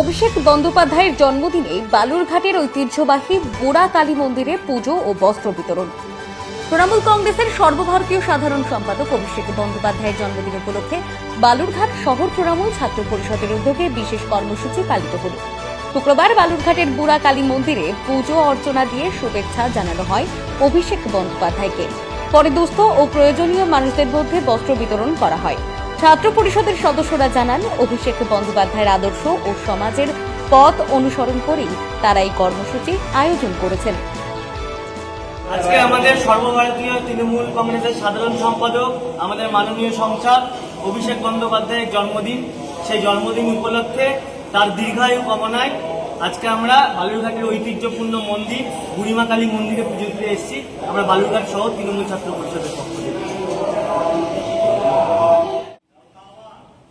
অভিষেক বন্দ্যোপাধ্যায়ের জন্মদিনে বালুরঘাটের ঐতিহ্যবাহী বুড়া কালী মন্দিরে পুজো ও বস্ত্র বিতরণ। তৃণমূল কংগ্রেসের সর্বভারতীয় সাধারণ সম্পাদক অভিষেক বন্দ্যোপাধ্যায়ের জন্মদিন উপলক্ষে বালুরঘাট শহর তৃণমূল ছাত্র পরিষদের উদ্যোগে বিশেষ কর্মসূচি পালিত হল। শুক্রবার বালুরঘাটের বুড়া কালী মন্দিরে পুজো অর্চনা দিয়ে শুভেচ্ছা জানানো হয় অভিষেক বন্দ্যোপাধ্যায়কে। পরে দুস্থ ও প্রয়োজনীয় মানুষদের মধ্যে বস্ত্র বিতরণ করা হয়। ছাত্র পরিষদের সদস্যরা জানান, অভিষেক বন্দ্যোপাধ্যায়ের আদর্শ ও সমাজের পথ অনুসরণ করেই তারা এই কর্মসূচি আয়োজন করেছেন। আজকে আমাদের সর্বভারতীয় তৃণমূল কংগ্রেসের সাধারণ সম্পাদক, আমাদের মাননীয় সংসদ অভিষেক বন্দ্যোপাধ্যায়ের জন্মদিন। সেই জন্মদিন উপলক্ষে তার দীর্ঘায়ু কামনায় আজকে আমরা বালুরঘাটের ঐতিহ্যপূর্ণ মন্দির, বুড়িমা কালী মন্দিরে পুজো দিতে এসেছি। আমরা বালুরঘাট সহ তৃণমূল ছাত্র পরিষদের